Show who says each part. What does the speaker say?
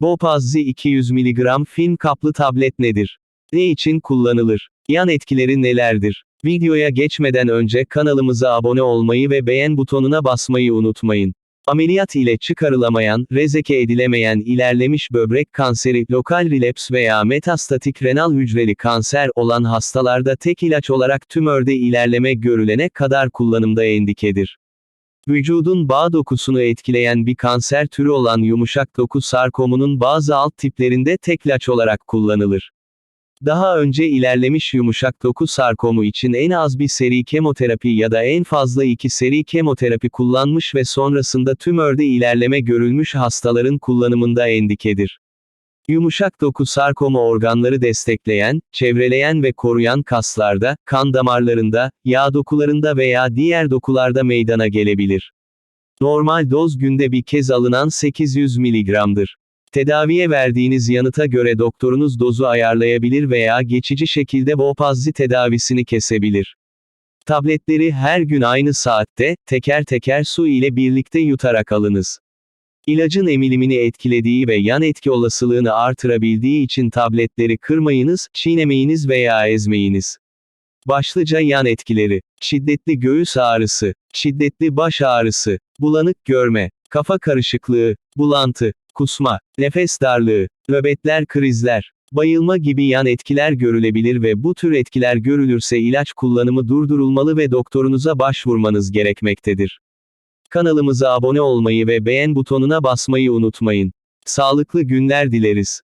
Speaker 1: Bopazzi 200 mg film kaplı tablet nedir? Ne için kullanılır? Yan etkileri nelerdir? Videoya geçmeden önce kanalımıza abone olmayı ve beğen butonuna basmayı unutmayın. Ameliyat ile çıkarılamayan, rezeke edilemeyen ilerlemiş böbrek kanseri, lokal rileps veya metastatik renal hücreli kanser olan hastalarda tek ilaç olarak tümörde ilerleme görülene kadar kullanımda endikedir. Vücudun bağ dokusunu etkileyen bir kanser türü olan yumuşak doku sarkomunun bazı alt tiplerinde tek ilaç olarak kullanılır. Daha önce ilerlemiş yumuşak doku sarkomu için en az bir seri kemoterapi ya da en fazla iki seri kemoterapi kullanmış ve sonrasında tümörde ilerleme görülmüş hastaların kullanımında endikedir. Yumuşak doku sarkoma organları destekleyen, çevreleyen ve koruyan kaslarda, kan damarlarında, yağ dokularında veya diğer dokularda meydana gelebilir. Normal doz günde bir kez alınan 800 mg'dır. Tedaviye verdiğiniz yanıta göre doktorunuz dozu ayarlayabilir veya geçici şekilde Bopazzi tedavisini kesebilir. Tabletleri her gün aynı saatte, teker teker su ile birlikte yutarak alınız. İlacın emilimini etkilediği ve yan etki olasılığını artırabildiği için tabletleri kırmayınız, çiğnemeyiniz veya ezmeyiniz. Başlıca yan etkileri. Şiddetli göğüs ağrısı, şiddetli baş ağrısı, bulanık görme, kafa karışıklığı, bulantı, kusma, nefes darlığı, nöbetler krizler, bayılma gibi yan etkiler görülebilir ve bu tür etkiler görülürse ilaç kullanımı durdurulmalı ve doktorunuza başvurmanız gerekmektedir. Kanalımıza abone olmayı ve beğen butonuna basmayı unutmayın. Sağlıklı günler dileriz.